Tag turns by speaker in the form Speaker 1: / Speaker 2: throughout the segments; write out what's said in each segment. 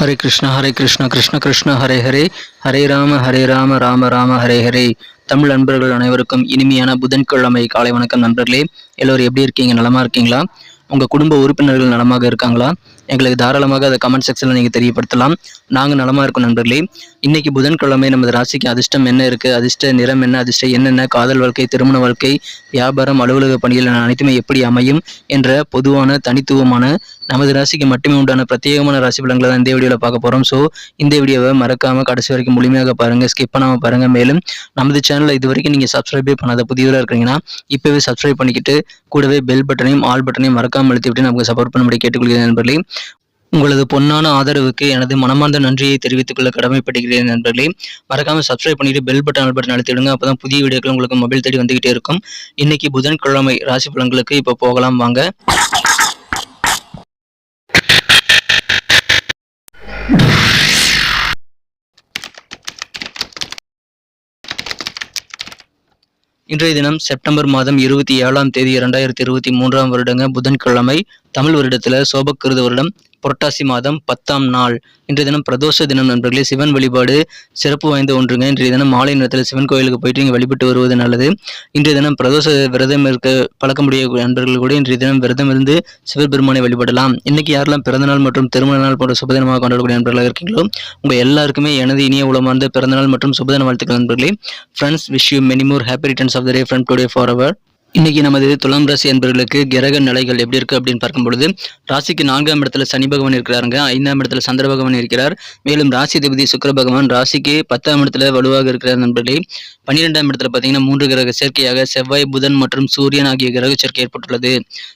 Speaker 1: ஹரே கிருஷ்ணா ஹரே கிருஷ்ணா கிருஷ்ண கிருஷ்ண ஹரே ஹரே. ஹரே ராம ஹரே ராம ராம ராம ஹரே ஹரே. தமிழ் நண்பர்கள் அனைவருக்கும் இனிமையான புதன்கிழமை காலை வணக்கம் நண்பர்களே. எல்லோரும் எப்படி இருக்கீங்க? நலமா இருக்கீங்களா? உங்க குடும்ப உறுப்பினர்கள் நலமாக இருக்காங்களா? எங்களுக்கு தாராளமாக அதை கமெண்ட் செக்ஷனில் நீங்கள் தெரியப்படுத்தலாம். நாங்கள் நலமாக இருக்கோம் நண்பர்களே. இன்னைக்கு புதன்கிழமை நமது ராசிக்கு அதிர்ஷ்டம் என்ன இருக்குது அதிர்ஷ்ட நிறம் என்ன? அதிர்ஷ்டம் என்னென்ன காதல் வாழ்க்கை திருமண வாழ்க்கை வியாபாரம் அலுவலக பணிகள் அனைத்துமே எப்படி அமையும் என்ற பொதுவான தனித்துவமான நமது ராசிக்கு மட்டுமே உண்டான பிரத்யேகமான ராசி பலன்களை தான் இந்த வீடியோவில் பார்க்க போகிறோம் ஸோ இந்த வீடியோவை மறக்காமல் கடைசி வரைக்கும் முழுமையாக பாருங்கள் ஸ்கிப் பண்ணாமல் பாருங்கள் மேலும் நமது சேனலை இது வரைக்கும் நீங்கள் சப்ஸ்கிரைபே பண்ணாத புதியவராக இருக்கிறீங்கன்னா இப்போவே சப்ஸ்கிரைப் பண்ணிக்கிட்டு கூடவே பெல் பட்டனையும் ஆல் பட்டனையும் மறக்காமல் அழுத்தி விட்டு நமக்கு சப்போர்ட் பண்ணும்படி கேட்டுக்கொள்கிறேன் நண்பர்களே. உங்களது பொன்னான ஆதரவுக்கு எனது மனமார்ந்த நன்றியை தெரிவித்துக் கொள்ள கடமைப்படுகிறேன் நண்பர்களே. மறக்காம சப்ஸ்கிரைப் பண்ணிட்டு பெல் பட்டன் ஆல் பட்டன் அழுத்தி அப்பதான் புதிய வீடியோக்கள் உங்களுக்கு மொபைல் தேடி வந்துகிட்டே இருக்கும். இன்னைக்கு புதன்கிழமை ராசி பலன்களுக்கு இப்போ போகலாம். வாங்க. இன்றைய தினம் செப்டம்பர் மாதம் இருபத்தி ஏழாம் தேதி இரண்டாயிரத்தி இருபத்தி மூன்றாம் வருடங்க புதன்கிழமை. தமிழ் வருடத்தில் சோபக்கிருத வருடம் புரட்டாசி மாதம் பத்தாம் நாள். இன்றைய தினம் பிரதோஷ தினம் நண்பர்களே சிவன் வழிபாடு சிறப்பு வாய்ந்த ஒன்றுங்க. இன்றைய தினம் மாலை நேரத்தில் சிவன் கோயிலுக்கு போயிட்டு நீங்கள் வழிபட்டு வருவது நல்லது. இன்றைய தினம் பிரதோஷ விரதம் இருக்க பழக்கமுடைய நண்பர்கள் கூட இன்றைய தினம் விரதம் இருந்து சிவபெருமானை வழிபடலாம். இன்னைக்கு யாரெல்லாம் பிறந்தநாள் மற்றும் திருமண நாள் போன்ற சுபதினமாக கொண்டாடக்கூடிய நண்பர்களாக இருக்கீங்களோ உங்கள் எல்லாருக்குமே எனது இனிய உளமார்ந்த பிறந்தநாள் மற்றும் சுபதின வாழ்த்துக்கள் நண்பர்களே. Friends wish you many more happy returns of the day friend today for our இன்னைக்கு நமது துலாம் ராசி என்பவர்களுக்கு கிரக நிலைகள் எப்படி இருக்கு அப்படின்னு பார்க்கும் பொழுது ராசிக்கு நான்காம் இடத்துல சனி பகவான் இருக்கிறாருங்க. ஐந்தாம் இடத்துல சந்திர பகவான் இருக்கிறார். மேலும் ராசி அதிபதி சுக்கர பகவான் ராசிக்கு பத்தாம் இடத்துல வலுவாக இருக்கிறார் நண்பர்களே. பன்னிரெண்டாம் இடத்துல பார்த்தீங்கன்னா மூன்று கிரக சேர்க்கையாக செவ்வாய் புதன் மற்றும் சூரியன் ஆகிய கிரக சேர்க்கை ஏற்பட்டுள்ளது.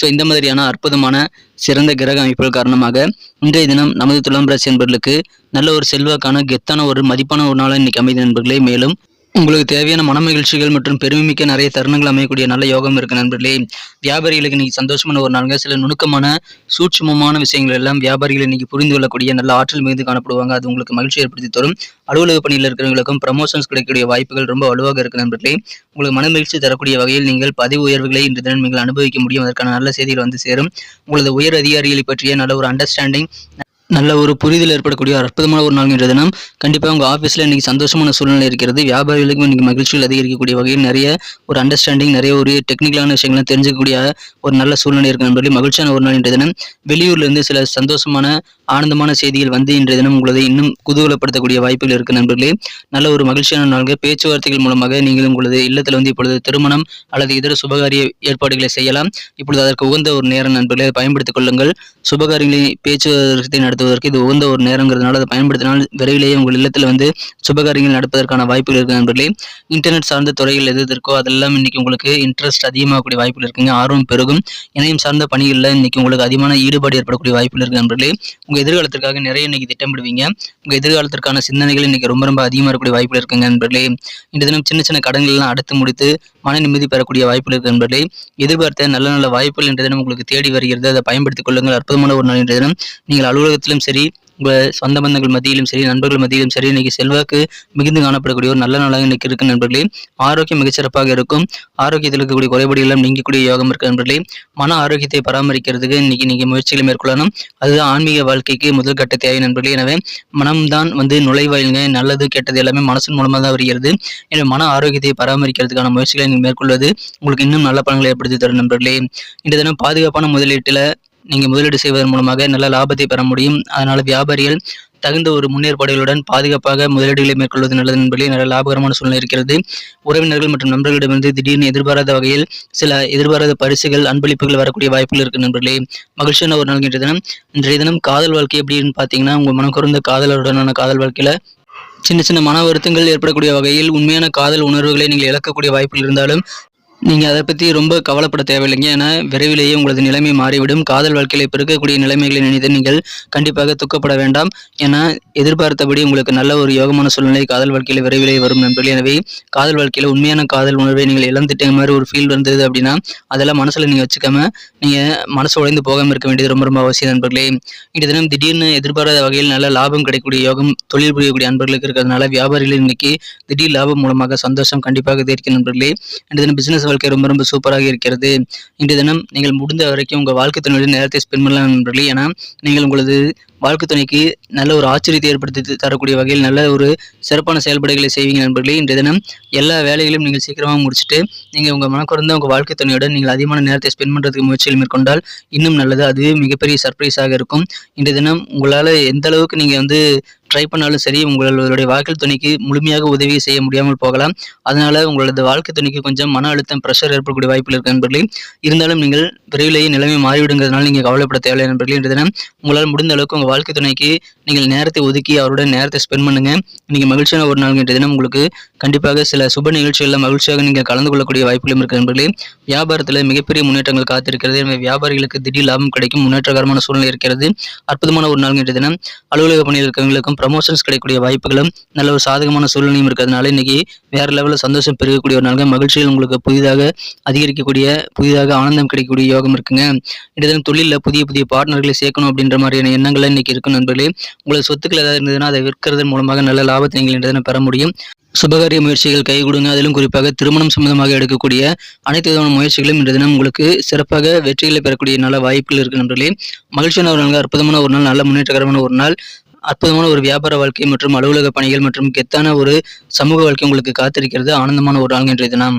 Speaker 1: ஸோ இந்த மாதிரியான அற்புதமான சிறந்த கிரக அமைப்புகள் காரணமாக இன்றைய தினம் நமது துலாம் ராசி என்பவர்களுக்கு நல்ல ஒரு செல்வாக்கான கெத்தான ஒரு மதிப்பான ஒரு நாளாக இன்னைக்கு அமைதி நண்பர்களே. மேலும் உங்களுக்கு தேவையான மன மகிழ்ச்சிகள் மற்றும் பெருமைமிக்க நிறைய தருணங்கள் அமையக்கூடிய நல்ல யோகம் இருக்கு நண்பர்களே. வியாபாரிகளுக்கு இன்னைக்கு சந்தோஷமான ஒரு நாளுங்க. சில நுணுக்கமான சூட்சுமமான விஷயங்கள் எல்லாம் வியாபாரிகள் இன்னைக்கு புரிந்து கொள்ளக்கூடிய நல்ல ஆற்றல் மிகுந்து காணப்படுவாங்க. அது உங்களுக்கு மகிழ்ச்சி ஏற்படுத்தி தரும். அலுவலக பணியில் இருக்கிறவங்களுக்கும் ப்ரமோஷன்ஸ் கிடைக்கக்கூடிய வாய்ப்புகள் ரொம்ப வலுவாக இருக்கு நண்பர்களே. உங்களுக்கு மன மகிழ்ச்சி தரக்கூடிய வகையில் நீங்கள் பதவி உயர்வுகளை இன்று தினம் நீங்கள் அனுபவிக்க முடியும். அதற்கான நல்ல செய்திகள் வந்து சேரும். உங்களது உயர் அதிகாரிகளை பற்றிய நல்ல ஒரு அண்டர்ஸ்டாண்டிங் நல்ல ஒரு புரிதல் ஏற்படக்கூடிய ஒரு அற்புதமான ஒரு நாள் என்ற தினம். கண்டிப்பாக உங்கள் ஆஃபீஸில் இன்னைக்கு சந்தோஷமான சூழ்நிலை இருக்கிறது. வியாபாரிகளுக்கும் இன்னைக்கு மகிழ்ச்சிகள் அதிகரிக்கக்கூடிய வகையில் நிறைய ஒரு அண்டர்ஸ்டாண்டிங் நிறைய ஒரு டெக்னிக்கலான விஷயங்களை தெரிஞ்சுக்கக்கூடிய ஒரு நல்ல சூழ்நிலை இருக்கு நண்பர்களே. மகிழ்ச்சியான ஒரு நாள் இன்றைய தினம். வெளியூர்லேருந்து சில சந்தோஷமான ஆனந்தமான செய்திகள் வந்து இன்றைய தினம் உங்களது இன்னும் குதூகலப்படுத்தக்கூடிய வாய்ப்புகள் இருக்கு நண்பர்களே. நல்ல ஒரு மகிழ்ச்சியான நாள்கள் பேச்சுவார்த்தைகள் மூலமாக நீங்கள் உங்களது இல்லத்தில் வந்து இப்பொழுது திருமணம் அல்லது இதர சுபகாரிய ஏற்பாடுகளை செய்யலாம். இப்பொழுது அதற்கு உகந்த ஒரு நேரம் நண்பர்களை. பயன்படுத்திக் கொள்ளுங்கள். சுபகாரியங்களை பேச்சுவார்த்தை பயன்படுத்துவதற்கு இது உகந்த ஒரு நேரங்கிறதுனால அதை பயன்படுத்தினால் விரைவிலேயே உங்கள் இல்லத்தில் வந்து சுபகாரியங்கள் நடப்பதற்கான வாய்ப்புகள் இருக்குது நண்பர்களே. இன்டர்நெட் சார்ந்த துறைகள் எது இருக்கோ அதெல்லாம் இன்னைக்கு உங்களுக்கு இன்ட்ரெஸ்ட் அதிகமாகக்கூடிய வாய்ப்புகள் இருக்குங்க. ஆர்வம் பெருகும். இணையம் சார்ந்த பணிகளில் இன்னைக்கு உங்களுக்கு அதிகமான ஈடுபாடு ஏற்படக்கூடிய வாய்ப்புகள் இருக்கு நண்பர்களே. உங்கள் எதிர்காலத்திற்காக நிறைய இன்னைக்கு திட்டமிடுவீங்க. உங்க எதிர்காலத்திற்கான சிந்தனைகள் இன்னைக்கு ரொம்ப ரொம்ப அதிகமாக இருக்கக்கூடிய வாய்ப்புகள் இருக்குங்க நண்பர்களே. இந்த தினம் சின்ன சின்ன கடன்கள் எல்லாம் அடுத்து முடித்து மன நிம்மதி பெறக்கூடிய வாய்ப்புகள் இருக்கு நண்பர்களே. எதிர்பார்த்த நல்ல நல்ல வாய்ப்புகள் இன்றைய தினம் உங்களுக்கு தேடி வருகிறது. அதை பயன்படுத்திக் கொள்ளுங்கள். அற்புதமான ஒரு நாள் இன்றைய தினம். நீங்கள் அலுவலகத்தில் அலுவலகத்திலும் சரி உங்கள் சொந்த பந்தங்கள் மத்தியிலும் சரி நண்பர்கள் மத்தியிலும் சரி இன்னைக்கு செல்வாக்கு மிகுந்து காணப்படக்கூடிய ஒரு நல்ல நாளாக இன்னைக்கு இருக்கு நண்பர்களே. ஆரோக்கியம் மிகச்சிறப்பாக இருக்கும். ஆரோக்கியத்தில் இருக்கக்கூடிய குறைபாடுகள் நீங்கக்கூடிய யோகம் இருக்கு நண்பர்களே. மன ஆரோக்கியத்தை பராமரிக்கிறதுக்கு இன்னைக்கு நீங்கள் முயற்சிகளை மேற்கொள்ளணும். அதுதான் ஆன்மீக வாழ்க்கைக்கு முதல் கட்ட தேவை நண்பர்களே. எனவே மனம்தான் வந்து நுழைவாயிலுங்க. நல்லது கெட்டது எல்லாமே மனசின் மூலமாக தான் வருகிறது. எனவே மன ஆரோக்கியத்தை பராமரிக்கிறதுக்கான முயற்சிகளை நீங்கள் மேற்கொள்வது உங்களுக்கு இன்னும் நல்ல பலன்களை ஏற்படுத்தி தரும் நண்பர்களே. இந்த தினம் பாதுகாப்பான முதலீட்டில் நீங்கள் முதலீடு செய்வதன் மூலமாக நல்ல லாபத்தை பெற முடியும். அதனால் வியாபாரிகள் தகுந்த ஒரு முன்னேற்பாடுகளுடன் பாதுகாப்பாக முதலீடுகளை மேற்கொள்வது நல்லது என்பதில் நல்ல லாபகரமான சூழ்நிலை இருக்கிறது. உறவினர்கள் மற்றும் நண்பர்களிடமிருந்து திடீர்னு எதிர்பாராத வகையில் சில எதிர்பாராத பரிசுகள் அன்பளிப்புகள் வரக்கூடிய வாய்ப்புகள் இருக்கு நண்பர்களே. மகிழ்ச்சியான ஒரு நாள் இன்றைய தினம். இன்றைய தினம் காதல் வாழ்க்கை எப்படின்னு பார்த்தீங்கன்னா உங்கள் மனக்குறந்த காதலருடனான காதல் வாழ்க்கையில் சின்ன சின்ன மன வருத்தங்கள் ஏற்படக்கூடிய வகையில் உண்மையான காதல் உணர்வுகளை நீங்கள் இழக்கக்கூடிய வாய்ப்புகள் இருந்தாலும் நீங்கள் அதை பற்றி ரொம்ப கவலைப்பட தேவையில்லைங்க. ஏன்னா விரைவிலேயே உங்களது நிலைமை மாறிவிடும். காதல் வாழ்க்கையில் இப்போ இருக்கக்கூடிய நிலைமைகளை நினைத்து நீங்கள் கண்டிப்பாக துக்கப்பட வேண்டாம். ஏன்னா எதிர்பார்த்தபடி உங்களுக்கு நல்ல ஒரு யோகமான சூழ்நிலை காதல் வாழ்க்கையில் விரைவிலேயே வரும் நண்பர்களே. எனவே காதல் வாழ்க்கையில் உண்மையான காதல் உணர்வை நீங்கள் இழந்துட்ட மாதிரி ஒரு ஃபீல் வந்தது அப்படின்னா அதெல்லாம் மனசில் நீங்கள் வச்சுக்காம நீங்கள் மனசு உடைந்து போகாமல் இருக்க வேண்டியது ரொம்ப ரொம்ப அவசியம் நண்பர்களே. இன்றைய தினம் திடீர்னு எதிர்பாராத வகையில் நல்ல லாபம் கிடைக்கக்கூடிய யோகம் தொழில் புரியக்கூடிய அன்பர்களுக்கு இருக்கிறதுனால வியாபாரிகள் இன்னைக்கு திடீர் லாபம் மூலமாக சந்தோஷம் கண்டிப்பாக தெரிவிக்கும் நண்பர்களே. இன்றைய தினம் பிசினஸ் வாழ்க்கை ரொம்ப ரொம்ப சூப்பராக இருக்கிறது. இன்றைய தினம் நீங்கள் முடிந்த வரைக்கும் உங்கள் வாழ்க்கை துணையுடன் நேரத்தை ஸ்பெண்ட் பண்ணலாம் நண்பர்களே. ஏன்னா நீங்கள் உங்களது வாழ்க்கை துணைக்கு நல்ல ஒரு ஆச்சரியத்தை ஏற்படுத்தி தரக்கூடிய வகையில் நல்ல ஒரு சிறப்பான செயல்பாடுகளை செய்வீங்க நண்பர்களே. இன்றைய தினம் எல்லா வேலைகளையும் நீங்கள் சீக்கிரமாக முடிச்சுட்டு நீங்கள் உங்கள் மனக்குறந்த உங்கள் வாழ்க்கை துணையுடன் நீங்கள் அதிகமான நேரத்தை ஸ்பெண்ட் பண்ணுறதுக்கு முயற்சிகள் மேற்கொண்டால் இன்னும் நல்லது. அதுவே மிகப்பெரிய சர்ப்ரைஸாக இருக்கும். இன்றைய தினம் உங்களால் எந்த அளவுக்கு நீங்கள் வந்து ட்ரை பண்ணாலும் சரி உங்களுடைய வாழ்க்கை துணைக்கு முழுமையாக உதவி செய்ய முடியாமல் போகலாம். அதனால உங்களது வாழ்க்கை துணைக்கு கொஞ்சம் மன அழுத்தம் ப்ரெஷர் ஏற்படக்கூடிய வாய்ப்பு இருக்கு நண்பர்களே. இருந்தாலும் நீங்கள் விரைவிலேயே நிலைமை மாறிவிடுங்கிறதுனால நீங்கள் கவலைப்பட தேவையில்லை நண்பர்களே. இன்றைய தினம் உங்களால் முடிந்த அளவுக்கு உங்கள் வாழ்க்கை துணைக்கு நீங்கள் நேரத்தை ஒதுக்கி அவருடன் நேரத்தை ஸ்பெண்ட் பண்ணுங்க. நீங்கள் மகிழ்ச்சியான ஒரு நாள் தினம் உங்களுக்கு கண்டிப்பாக சில சுப நிகழ்ச்சிகளில் மகிழ்ச்சியாக நீங்கள் கலந்து கொள்ளக்கூடிய வாய்ப்புகளும் இருக்கு நண்பர்களே. வியாபாரத்தில் மிகப்பெரிய முன்னேற்றங்கள் காத்திருக்கிறது. எனவே வியாபாரிகளுக்கு திடீர் லாபம் கிடைக்கும் முன்னேற்றகரமான சூழ்நிலை இருக்கிறது. அற்புதமான ஒரு நாள் தினம் அலுவலக பணியில் இருக்கிறவங்களுக்கும் ப்ரமோஷன்ஸ் கிடைக்கக்கூடிய வாய்ப்புகளும் நல்ல ஒரு சாதகமான சூழ்நிலையும் இருக்கிறதுனால இன்னைக்கு வேற லெவலில் சந்தோஷம் பெருகக்கூடிய ஒரு நாள் மகிழ்ச்சியில் உங்களுக்கு புதிதாக அதிகரிக்கக்கூடிய புதிதாக ஆனந்தம் கிடைக்கக்கூடிய யோகம் இருக்குங்க. இன்றைய தினம் தொழிலில் புதிய புதிய பார்ட்னர்களை சேர்க்கணும் அப்படின்ற மாதிரியான எண்ணங்களை இன்னைக்கு இருக்கும் நண்பர்களே. உங்களுக்கு சொத்துக்கள் ஏதாவது இருந்ததுன்னா அதை விற்கிறதன் மூலமாக நல்ல லாபத்தை நீங்கள் இன்றைய பெற முடியும். சுபகாரிய முயற்சிகள் கை கொடுங்க. அதிலும் குறிப்பாக திருமணம் சம்பந்தமாக எடுக்கக்கூடிய அனைத்து விதமான முயற்சிகளும் இன்றைய தினம் உங்களுக்கு சிறப்பாக வெற்றிகளை பெறக்கூடிய நல்ல வாய்ப்புகள் இருக்கு நண்பர்களே. மகிழ்ச்சியான ஒரு நாள் அற்புதமான ஒரு நாள் நல்ல முன்னேற்றகரமான ஒரு நாள் அற்புதமான ஒரு வியாபார வாழ்க்கை மற்றும் அலுவலக பணிகள் மற்றும் கெத்தான ஒரு சமூக வாழ்க்கை உங்களுக்கு காத்திருக்கிறது. ஆனந்தமான ஒரு நாள் இன்றைய தினம்.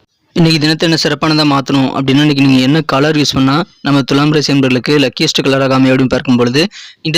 Speaker 1: இன்னைக்கு தினத்தை என்ன சிறப்பானதாக மாற்றணும் அப்படின்னா இன்றைக்கி நீங்கள் என்ன கலர் யூஸ் பண்ணால் நம்ம துலாம் ராசி என்பர்களுக்கு லக்கியஸ்ட் கலராக அமையும் அப்படின்னு பார்க்கும் பொழுது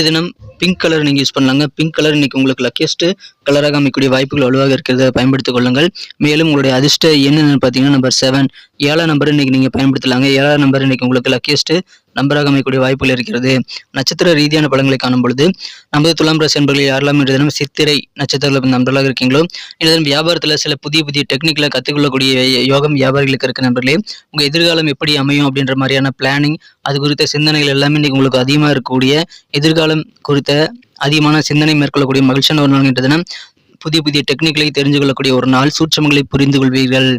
Speaker 1: தினம் பிங்க் கலர் நீங்கள் யூஸ் பண்ணலாங்க. பிங்க் கலர் இன்றைக்கி உங்களுக்கு லக்கியஸ்ட் கலராக அமைக்கக்கூடிய வாய்ப்புகள் வலுவாக இருக்கிறத பயன்படுத்திக் கொள்ளுங்கள். மேலும் உங்களுடைய அதிர்ஷ்ட என்னென்னு பார்த்தீங்கன்னா நம்பர் செவன் ஏழாம் நம்பர் இன்னைக்கு நீங்கள் பயன்படுத்தலாங்க. ஏழாம் நம்பர் இன்னைக்கு உங்களுக்கு லக்கியஸ்ட்டு நம்பராக அமையக்கூடிய வாய்ப்புகள் இருக்கிறது. நட்சத்திர ரீதியான பலன்களை காணும் பொழுது நமது துலாம் ராசி என்பர்கள் யாரெல்லாம் இன்று தினம் சித்திரை நட்சத்திரத்தில் நண்பர்களாக இருக்கீங்களோ இந்த தினம் வியாபாரத்தில் சில புதிய புதிய டெக்னிக்கில் கற்றுக்கொள்ளக்கூடிய யோகம் வியாபாரிகளுக்கு இருக்க நண்பர்களே உங்கள் எதிர்காலம் எப்படி அமையும் அப்படின்ற மாதிரியான பிளானிங் அது குறித்த சிந்தனைகள் எல்லாமே இன்றைக்கி உங்களுக்கு அதிகமாக இருக்கக்கூடிய எதிர்காலம் குறித்த அதிகமான சிந்தனை மேற்கொள்ளக்கூடிய மகிழ்ச்சியான ஒரு நாள் என்ற தினம் புதிய புதிய டெக்னிக்களை தெரிஞ்சு கொள்ளக்கூடிய ஒரு நாள் சூட்சமங்களை புரிந்து கொள்வீர்கள்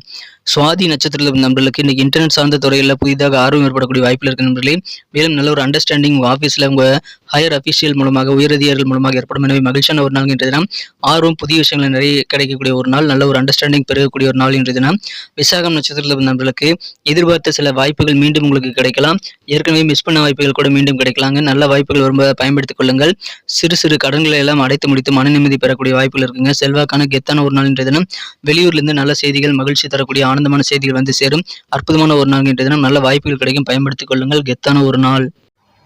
Speaker 1: சுவாதி நட்சத்திரத்தில் நம்பர்களுக்கு இன்னைக்கு இன்டர்நெட் சார்ந்த துறையில் புதிதாக ஆர்வம் ஏற்படக்கூடிய வாய்ப்பில் இருக்க நண்பர்களே. மேலும் நல்ல ஒரு அண்டர்ஸ்டாண்டிங் ஆஃபீஸில் உங்கள் ஹையர் அஃபீஷியல் மூலமாக உயரதிகாரிகள் மூலமாக ஏற்படும். எனவே மகிழ்ச்சியான ஒரு நாள் என்ற தினம். ஆர்வம் புதிய விஷயங்கள் நிறைய கிடைக்கக்கூடிய ஒரு நாள். நல்ல ஒரு அண்டர்ஸ்டாண்டிங் பெருகக்கூடிய ஒரு நாள் என்ற தினம். விசாகம் நட்சத்திரத்தில் நண்பர்களுக்கு எதிர்பார்த்த சில வாய்ப்புகள் மீண்டும் உங்களுக்கு கிடைக்கலாம். ஏற்கனவே மிஸ் பண்ண வாய்ப்புகள் கூட மீண்டும் கிடைக்கலாங்க. நல்ல வாய்ப்புகள் வரும்போது பயன்படுத்திக் கொள்ளுங்கள். சிறு சிறு கடன்களை எல்லாம் அடைத்து முடித்து மன நிம்மதி பெறக்கூடிய வாய்ப்புகள் இருக்குங்க. செல்வாக்கான கெத்தான ஒரு நாள் என்ற தினம். வெளியூர்லேருந்து நல்ல செய்திகள் மகிழ்ச்சி தரக்கூடிய ஆனந்தமான செய்திகள் வந்து சேரும். அற்புதமான ஒரு நாள் என்ற தினம் நல்ல வாய்ப்புகள் கிடைக்கும். பயன்படுத்திக் கொள்ளுங்கள். கெத்தான ஒரு நாள்.